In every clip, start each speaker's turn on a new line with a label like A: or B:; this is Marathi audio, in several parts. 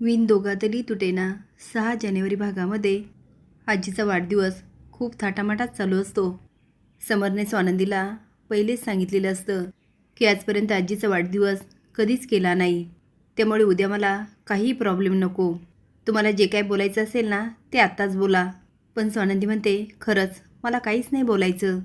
A: विण दोघातली तुटेना सहा जानेवारी भागामध्ये आजीचा वाढदिवस खूप थाटामाटात चालू असतो. समरने स्वानंदीला पहिलेच सांगितलेलं असतं की आजपर्यंत आजीचा वाढदिवस कधीच केला नाही. त्यामुळे उद्या मला काही प्रॉब्लेम नको. तुम्हाला जे काय बोलायचं असेल ना ते आत्ताच बोला. पण स्वानंदी म्हणते खरंच मला काहीच नाही बोलायचं.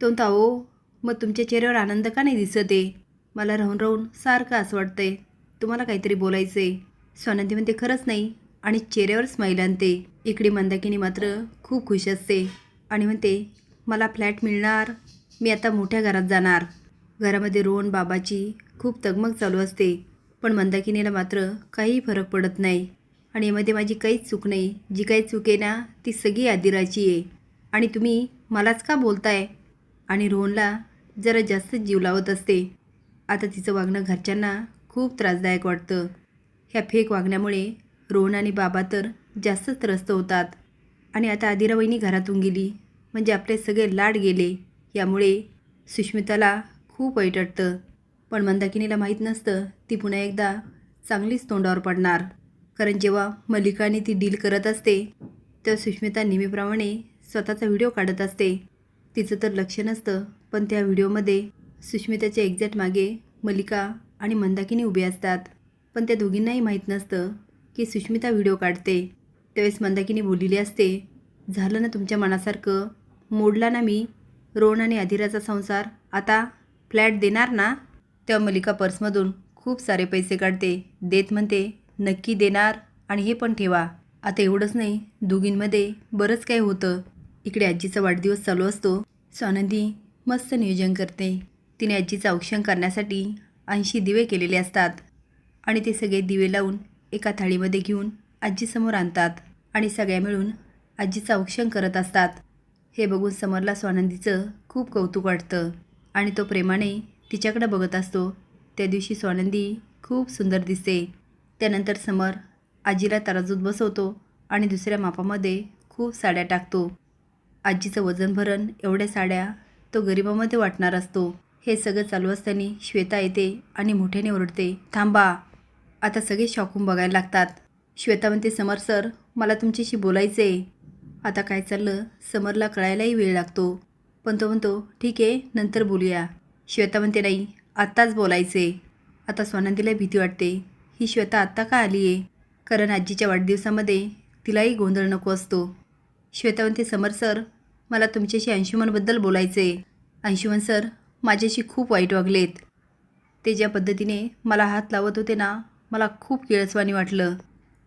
A: तो म्हणतो मग तुमच्या चेहऱ्यावर आनंद का नाही दिसत आहे? मला राहून राहून सारखं असं वाटतंय. तुम्हाला काहीतरी बोलायचं आहे स्वानंदी म्हणते खरंच नाही आणि चेहऱ्यावर स्माईल आणते इकडे मंदाकिनी मात्र खूप खुश असते आणि म्हणते मला फ्लॅट मिळणार. मी आता मोठ्या घरात जाणार. घरामध्ये रोहन बाबाची खूप तगमग चालू असते पण मंदाकिनीला मात्र काही फरक पडत नाही. आणि यामध्ये माझी काहीच चूक नाही. जी काही चूक आहे ना ती सगळी आदिराची आहे. आणि तुम्ही मलाच का बोलताय? आणि रोहनला जरा जास्त जीव लावत असते. आता तिचं वागणं घरच्यांना खूप त्रासदायक वाटतं. ह्या फेक वागण्यामुळे रोहन आणि बाबा तर जास्तच त्रस्त होतात. आणि आता आदिराबाईंनी घरातून गेली. म्हणजे आपले सगळे लाड गेले. यामुळे सुष्मिताला खूप वाईट वाटतं. पण मंदाकिनीला माहीत नसतं ती पुन्हा एकदा चांगलीच तोंडावर पडणार. कारण जेव्हा मल्लिकाने ती डील करत असते तेव्हा सुष्मिता नेहमीप्रमाणे स्वतःचा व्हिडिओ काढत असते. तिचं तर लक्ष नसतं पण त्या व्हिडिओमध्ये सुष्मिताच्या एक्झॅक्ट मागे मल्लिका आणि मंदाकिनी उभे असतात. पण त्या दोघींनाही माहीत नसतं की सुष्मिता व्हिडिओ काढते. त्यावेळेस मंदाकिनी बोललेली असते झालं ना तुमच्या मनासारखं. मोडला ना मी. रोहन आणि अधिराचा संसार. आता फ्लॅट देणार ना? तेव्हा मलिका पर्समधून खूप सारे पैसे काढते. देत म्हणते नक्की देणार आणि हे पण ठेवा. आता एवढंच नाही दोघींमध्ये बरंच काही होतं. इकडे आजीचा वाढदिवस चालू असतो. स्वानंदी मस्त नियोजन करते. तिने आजीचं औक्षण करण्यासाठी ऐंशी दिवे केलेले असतात. आणि ते सगळे दिवे लावून एका थाळीमध्ये घेऊन आजीसमोर आणतात आणि सगळ्या मिळून आजीचं औक्षण करत असतात. हे बघून समरला स्वानंदीचं खूप कौतुक वाटतं आणि तो प्रेमाने तिच्याकडे बघत असतो. त्या दिवशी स्वानंदी खूप सुंदर दिसते. त्यानंतर समर आजीला तराजूत बसवतो आणि दुसऱ्या मापामध्ये खूप साड्या टाकतो. आजीचं वजन भरण एवढ्या साड्या तो गरिबामध्ये वाटणार असतो. हे सगळं चालू असताना श्वेता येते आणि मोठ्याने ओरडते थांबा आता सगळे शॉकून बघायला लागतात. श्वेता म्हणते समर सर मला तुमच्याशी बोलायचं आहे आता काय चाललं समरला कळायलाही वेळ लागतो. पण तो म्हणतो ठीक आहे नंतर बोलूया. श्वेता म्हणते नाही आत्ताच बोलायचे आता स्वानंदीला भीती वाटते. ही श्वेता आत्ता का आली आहे कारण आजीच्या वाढदिवसामध्ये तिलाही गोंधळ नको असतो. श्वेता म्हणते समर सर मला तुमच्याशी अंशुमनबद्दल बोलायचं आहे अंशुमन सर माझ्याशी खूप वाईट वागलेत. ते ज्या पद्धतीने मला हात लावत होते ना मला खूप किळसवाणी वाटलं.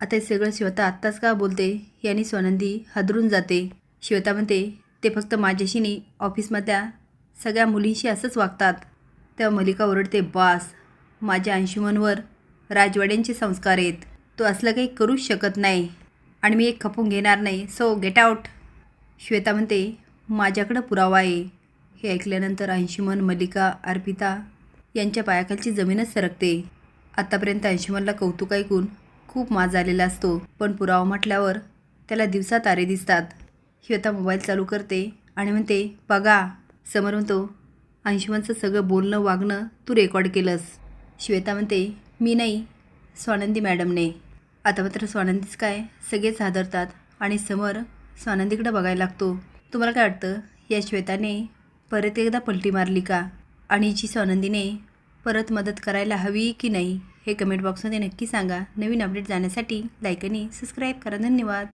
A: आता हे सगळं श्वेता आत्ताच का बोलते? याने स्वानंदी हादरून जाते. श्वेता म्हणते ते फक्त माझ्याशी नाही ऑफिसमधल्या सगळ्या मुलींशी असंच वागतात. तेव्हा मलिका ओरडते बास माझ्या अंशुमनवर राजवाड्यांचे संस्कार आहेत. तो असलं काही करूच शकत नाही. आणि मी एक खपून घेणार नाही. सो गेट आऊट श्वेता म्हणते माझ्याकडं पुरावा आहे. हे ऐकल्यानंतर अंशुमन मल्लिका अर्पिता यांच्या पायाखालची जमीनच सरकते. आत्तापर्यंत अंशुमनला कौतुक ऐकून खूप माज आलेला असतो. पण पुरावा म्हटल्यावर त्याला दिवसा तारे दिसतात. श्वेता मोबाईल चालू करते आणि म्हणते बघा समोर म्हणतो अंशुमनचं सगळं बोलणं वागणं तू रेकॉर्ड केलंस. श्वेता म्हणते मी नाही स्वानंदी मॅडमने. आता मात्र स्वानंदीच काय सगळेच हादरतात आणि समोर स्वानंदीकडं बघायला लागतो. तुम्हाला काय वाटतं या श्वेताने परत एकदा पलटी मारली का? आणि जी स्वानंदीने परत मदत करायला हवी की नाही हे कमेंट बॉक्समध्ये नक्की सांगा. नवीन अपडेट जाण्यासाठी लाईक आणि सबस्क्राईब करा. धन्यवाद.